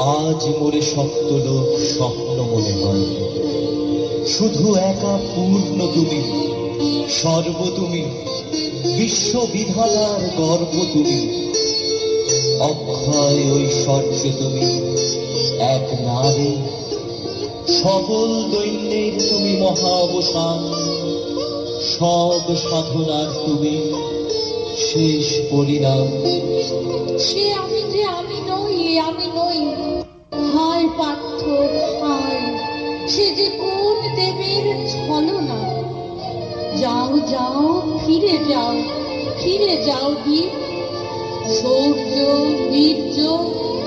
আজ মোরে সপ্তলোক স্বপ্ন মনে হয়। শুধু একা পূর্ণ তুমি, সর্ব তুমি বিশ্ববিধাতার গর্ব তুমি। অক্ষয় ঐশ্বর্য তুমি, এক নারী। সকল দৈন্যের তুমি মহা অবসান, সব সাধনার তুমি। শেষ পরিণাম। সে আমি যে আমি নই আমি নই। হায় পার্থ হায় সে যে কোন দেবের ছলনা? যাও যাও, ফিরে যাও ফিরে যাও বীর। শৌর্য বীর্য,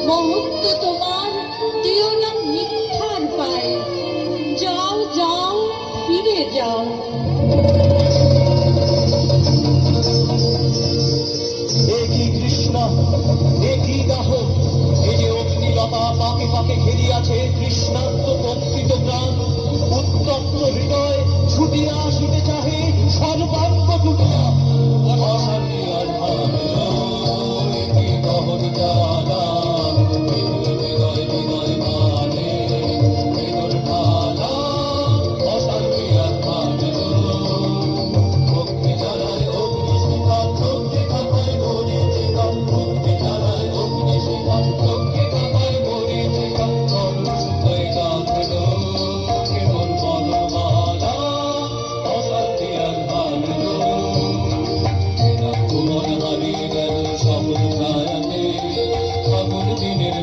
মহত্ব তোমার, দিও না মিথ্যার পায়। যাও যাও, ফিরে যাও। পাকে পাকে ঘেরিয়াছে কৃষ্ণান্ত কল্পিত প্রাণ উত্তপ্ত হৃদয় ছুটিয়া আসিতে চাহে সর্বাঙ্গ টুটিয়া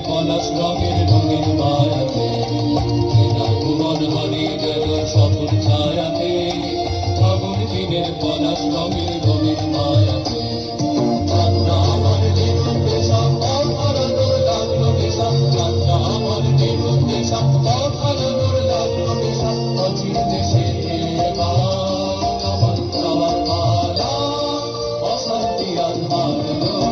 পলাশ রঙের রঙিন মায়াতে কুমন হারিয়ে গেল সবুজ ছায়াতে ফাগুন দিনের পলাশ রঙের রঙিন মায়াতে। কান্না আমার জীবন পেশা পথ হারানোর লাগল পেশা কান্না আমার জীবন পেশা পথ হারানোর লাগল পেশা অচির দেশে আমার Allah